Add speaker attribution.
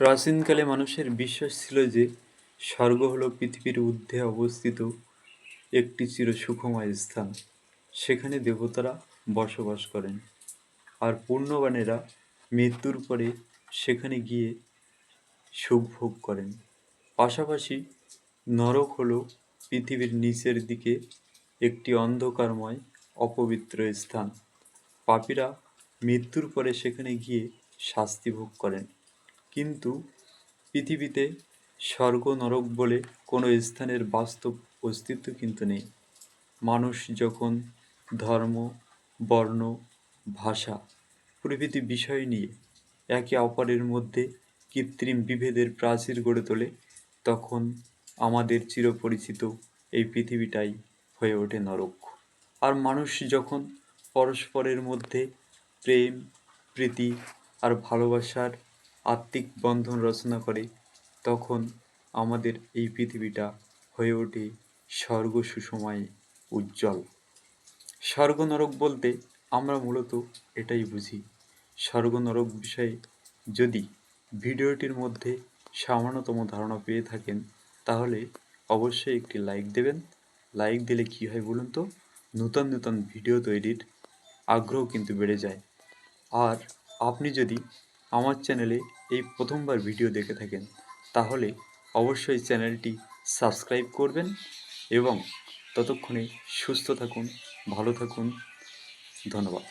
Speaker 1: প্রাচীনকালে মানুষের বিশ্বাস ছিল যে স্বর্গ হল পৃথিবীর ঊর্ধ্বে অবস্থিত একটি চির সুখময় স্থান। সেখানে দেবতারা বসবাস করেন। আর পুণ্যবানেরা মৃত্যুর পরে সেখানে গিয়ে সুখ ভোগ করেন। পাশাপাশি নরক হল পৃথিবীর নিচের দিকে একটি অন্ধকারময়, অপবিত্র স্থান। পাপীরা মৃত্যুর পরে সেখানে গিয়ে শাস্তি ভোগ করেন। কিন্তু পৃথিবীতে স্বর্গ নরক বলে কোনো স্থানের বাস্তব অস্তিত্ব কিন্তু নেই। মানুষ যখন ধর্ম, বর্ণ, ভাষা প্রভৃতি বিষয় নিয়ে একে অপরের মধ্যে কৃত্রিম বিভেদের প্রাচীর গড়ে তোলে, তখন আমাদের চিরপরিচিত এই পৃথিবীটাই হয়ে ওঠে নরক। আর মানুষ যখন পরস্পরের মধ্যে প্রেম, প্রীতি আর ভালোবাসার আত্মিক বন্ধন রচনা করে, তখন আমাদের এই পৃথিবীটা হয়ে ওঠে স্বর্গ সুসময় উজ্জ্বল। স্বর্গ নরক বলতে আমরা মূলত এটাই বুঝি। স্বর্গ নরক বিষয়ে যদি ভিডিওটির মধ্যে সামান্যতম ধারণা পেয়ে থাকেন, তাহলে অবশ্যই একটি লাইক দেবেন। লাইক দিলে কী হয় বলুন তো? নূতন নূতন ভিডিও তৈরির আগ্রহ কিন্তু বেড়ে যায়। আর আপনি যদি আমার চ্যানেলে এই প্রথমবার ভিডিও দেখে থাকেন, তাহলে অবশ্যই চ্যানেলটি সাবস্ক্রাইব করবেন এবং ততক্ষণে সুস্থ থাকুন, ভালো থাকুন, ধন্যবাদ।